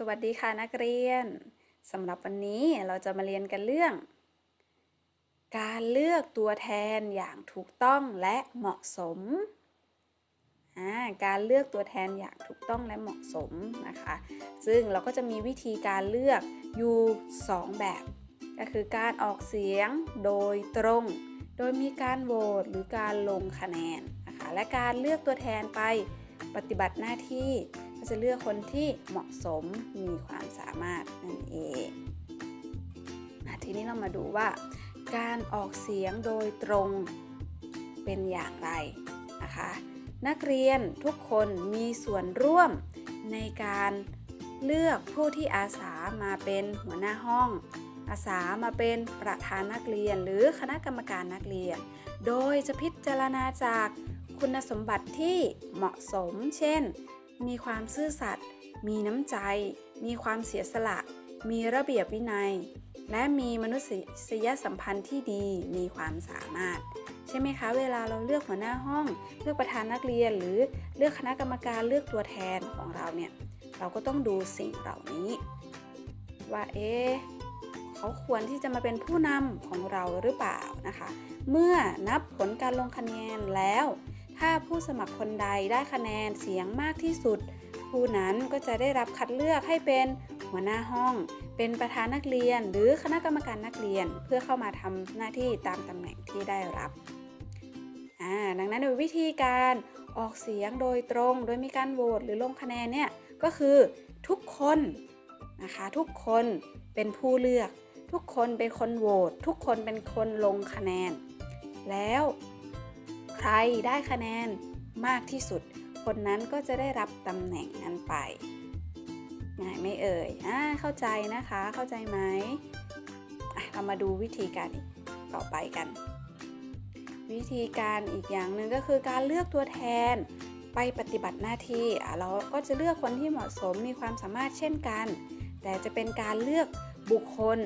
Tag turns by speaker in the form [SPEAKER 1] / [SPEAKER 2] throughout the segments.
[SPEAKER 1] สวัสดีค่ะนักเรียนสำหรับวันนี้เราจะมาเรียนกันเรื่อง การเลือกตัวแทนอย่างถูกต้องและเหมาะสมาการเลือกตัวแทนอย่างถูกต้องและเหมาะสมนะคะ ซึ่งเราก็จะมีวิธีการเลือกอยู่ 2 แบบ ก็คือการออกเสียงโดยตรง โดยมีการโหวตหรือการลงคะแนนนะคะและการเลือกตัวแทนไปปฏิบัติหน้าที่ จะเลือกคนที่เหมาะสมมีความสามารถนั่นเองทีนี้เรามาดูว่า การออกเสียงโดยตรงเป็นอย่างไรนะคะ นักเรียนทุกคนมีส่วนร่วมในการเลือกผู้ที่อาสามาเป็นหัวหน้าห้อง อาสามาเป็นประธานนักเรียน หรือคณะกรรมการนักเรียน โดยจะพิจารณาจากคุณสมบัติที่เหมาะสม เช่น มีความซื่อสัตย์ มีน้ำใจ มีความเสียสละ มีระเบียบวินัย และมีมนุษยสัมพันธ์ที่ดี มีความสามารถ ใช่ไหมคะ เวลาเราเลือกหัวหน้าห้อง เลือกประธานนักเรียน หรือเลือกคณะกรรมการ เลือกตัวแทนของเราเนี่ย เราก็ต้องดูสิ่งเหล่านี้ ว่าเอ๊ะเขาควรที่จะมาเป็นผู้นำของเราหรือเปล่านะคะ เมื่อนับผลการลงคะแนนแล้ว ถ้าผู้สมัครคนใดได้คะแนนเสียงมากที่สุด ผู้นั้นก็จะได้รับคัดเลือกให้เป็นหัวหน้าห้อง เป็นประธานนักเรียน หรือคณะกรรมการนักเรียนเพื่อเข้ามาทำหน้าที่ตามตำแหน่งที่ได้รับดังนั้นโดยวิธีการออกเสียงโดยตรง โดยมีการโหวตหรือลงคะแนนเนี่ยก็คือทุกคนนะคะทุกคนเป็นผู้เลือก ทุกคนเป็นคนโหวตทุกคนเป็นคนลงคะแนน แล้ว ใครได้คะแนนมากที่สุด คนนั้นก็จะได้รับตำแหน่งนั้นไปง่ายไม่เอ่ยอ่าเข้าใจนะคะ เข้าใจไหมเรามาดูวิธีการต่อไปกัน วิธีการอีกอย่างหนึ่งก็คือการเลือกตัวแทนไปปฏิบัติหน้าที่เราก็จะเลือกคนที่เหมาะสมมีความสามารถเช่นกัน แต่จะเป็นการเลือกบุคคล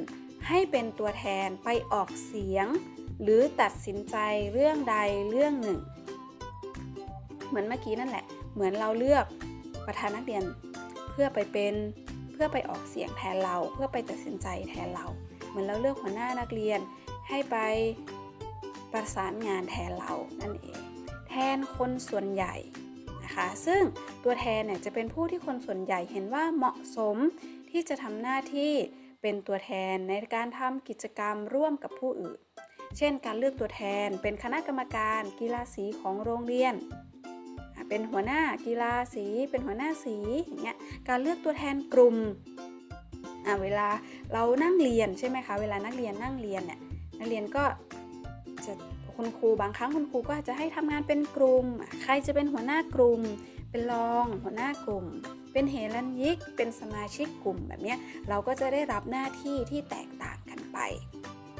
[SPEAKER 1] ให้เป็นตัวแทนไปออกเสียง หรือตัดสินใจเรื่องใดเรื่องหนึ่ง เหมือนเมื่อกี้นั่นแหละ เหมือนเราเลือกประธานนักเรียน เพื่อไปเป็นเพื่อไปออกเสียงแทนเรา เพื่อไปตัดสินใจแทนเรา เหมือนเราเลือกหัวหน้านักเรียน ให้ไปประสานงานแทนเรานั่นเอง แทนคนส่วนใหญ่นะคะซึ่งตัวแทนเนี่ยจะเป็นผู้ที่คนส่วนใหญ่เห็นว่าเหมาะสมที่จะทำหน้าที่เป็นตัวแทนในการทำกิจกรรมร่วมกับผู้อื่น เช่น การเลือกตัวแทน เป็นคณะกรรมการกีฬาสีของโรงเรียน เป็นหัวหน้ากีฬาสี เป็นหัวหน้าสีอย่างเงี้ย การเลือกตัวแทนกลุ่ม เวลาเรานั่งเรียนใช่ไหมคะ เวลานักเรียนนั่งเรียนเนี่ย นักเรียนก็จะคุณครูบางครั้งคุณครูก็อาจจะให้ทำงานเป็นกลุ่ม ใครจะเป็นหัวหน้ากลุ่ม เป็นรอง หัวหน้ากลุ่ม เป็นเฮลันยิก เป็นสมาชิกกลุ่มแบบนี้เราก็จะได้รับหน้าที่ที่แตกต่างกันไป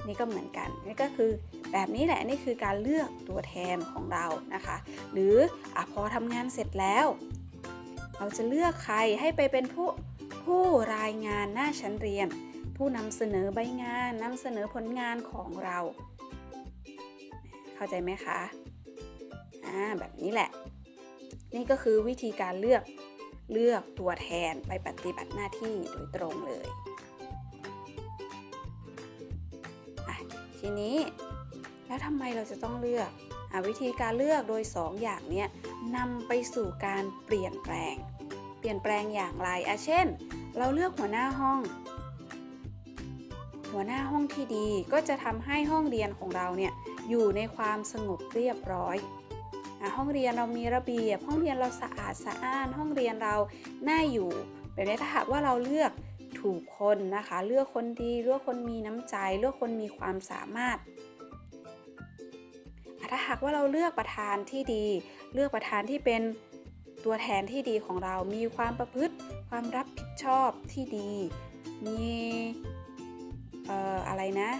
[SPEAKER 1] นี่ก็เหมือนกันนี่ก็คือแบบนี้แหละนี่คือการเลือกตัวแทนของเรานะคะ หรืออพอทำงานเสร็จแล้ว เราจะเลือกใครให้ไปเป็นผู้ผู้รายงานหน้าชั้นเรียน ผู้นำเสนอใบงานนำเสนอผลงานของเรา เข้าใจไหมคะอ่าแบบนี้แหละ นี่ก็คือวิธีการเลือกเลือกตัวแทนไปปฏิบัติหน้าที่โดยตรงเลย ทีนี้แล้วทำไมเราจะต้องเลือกอวิธีการเลือกโดย 2 อย่างเนี้ยนำไปสู่การเปลี่ยนแปลง เปลี่ยนแปลงอย่างไรอะเช่น เราเลือกหัวหน้าห้อง หัวหน้าห้องที่ดีก็จะทำให้ห้องเรียนของเราเนี่ยอยู่ในความสงบเรียบร้อยห้องเรียนเรามีระเบียบ ห้องเรียนเราสะอาดสะอ้าน ห้องเรียนเราน่าอยู่ แบบนี้ถ้าหากว่าเราเลือก ถูกคนนะคะ เลือกคนดี เลือกคนมีน้ำใจ เลือกคนมีความสามารถ ถ้าหากว่าเราเลือกประธานที่ดี เลือกประธานที่เป็นตัวแทนที่ดีของเรา มีความประพฤติ ความรับผิดชอบที่ดี มีเอ่ออะไรนะ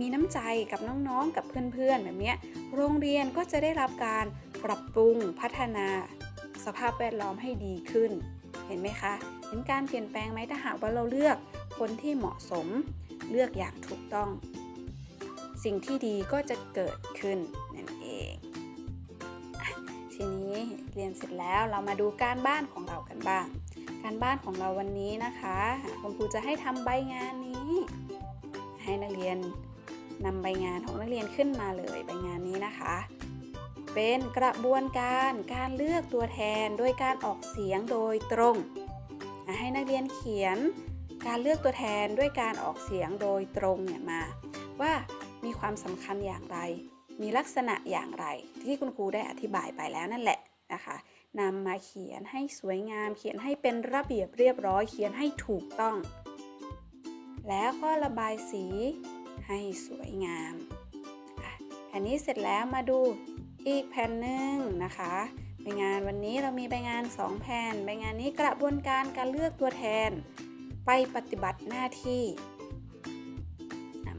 [SPEAKER 1] มีน้ำใจกับน้องๆ กับเพื่อนๆ แบบนี้ โรงเรียนก็จะได้รับการปรับปรุงพัฒนาสภาพแวดล้อมให้ดีขึ้น เห็นไหมคะ เห็นการเปลี่ยนแปลงไหมถ้าหากว่าเราเลือกคนที่เหมาะสม เลือกอย่างถูกต้อง สิ่งที่ดีก็จะเกิดขึ้นนั่นเองทีนี้เรียนเสร็จแล้วเรามาดูการบ้านของเรากันบ้าง การบ้านของเราวันนี้นะคะคุณครูจะให้ทำใบงานนี้ ให้นักเรียนนำใบงานของนักเรียนขึ้นมาเลยใบงานนี้นะคะ เป็นกระบวนการการเลือกตัวแทนโดยการออกเสียงโดยตรง ให้นักเรียนเขียนการเลือกตัวแทนด้วยการออกเสียงโดยตรงเนี่ยมา ว่ามีความสำคัญอย่างไร มีลักษณะอย่างไร ที่คุณครูได้อธิบายไปแล้วนั่นแหละนะคะนำมาเขียนให้สวยงาม เขียนให้เป็นระเบียบเรียบร้อย เขียนให้ถูกต้อง แล้วก็ระบายสีให้สวยงามอะแผ่นนี้เสร็จแล้วมาดูอีกแผ่นหนึ่งนะคะ ใบงานวันนี้เรามีใบงาน 2 แผ่น ใบงานนี้กระบวนการการเลือกตัวแทน ไปปฏิบัติหน้าที่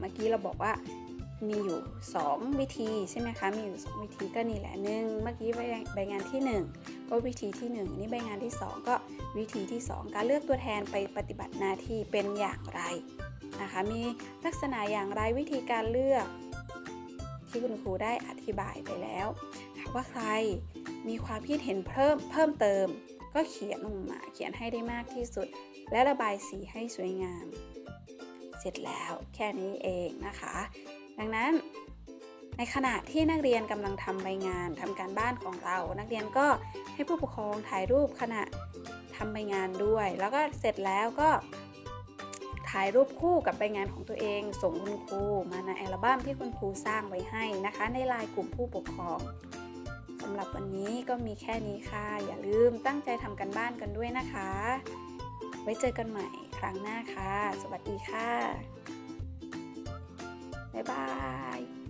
[SPEAKER 1] เมื่อกี้เราบอกว่ามีอยู่ 2 วิธีใช่ไหมคะมีอยู่ 2 วิธีก็นี่แหละหนึ่งเมื่อกี้ใบงานที่ 1 ก็วิธีที่ 1 นี่ใบงานที่ 2 ก็วิธีที่ 2 การเลือกตัวแทนไปปฏิบัติหน้าที่เป็นอย่างไรนะคะมีลักษณะอย่างไรวิธีการเลือก ที่คุณครูได้อธิบายไปแล้วหากว่าใคร มีความคิดเห็นเพิ่มเพิ่มเติม ก็เขียนลงมาเขียนให้ได้มากที่สุด และระบายสีให้สวยงาม เสร็จแล้วแค่นี้เองนะคะ ดังนั้นในขณะที่นักเรียนกำลังทำใบงานทำการบ้านของเรา นักเรียนก็ให้ผู้ปกครองถ่ายรูปขณะทำใบงานด้วย แล้วก็เสร็จแล้วก็ ถ่ายรูปคู่กับใบงานของตัวเอง ส่งคุณครูมาในอัลบั้มที่คุณครูสร้างไว้ให้นะคะ ในไลน์กลุ่มผู้ปกครอง สำหรับวันนี้ก็มีแค่นี้ค่ะ อย่าลืมตั้งใจทำกันบ้านกันด้วยนะคะ ไว้เจอกันใหม่ครั้งหน้าค่ะ สวัสดีค่ะ บ๊ายบาย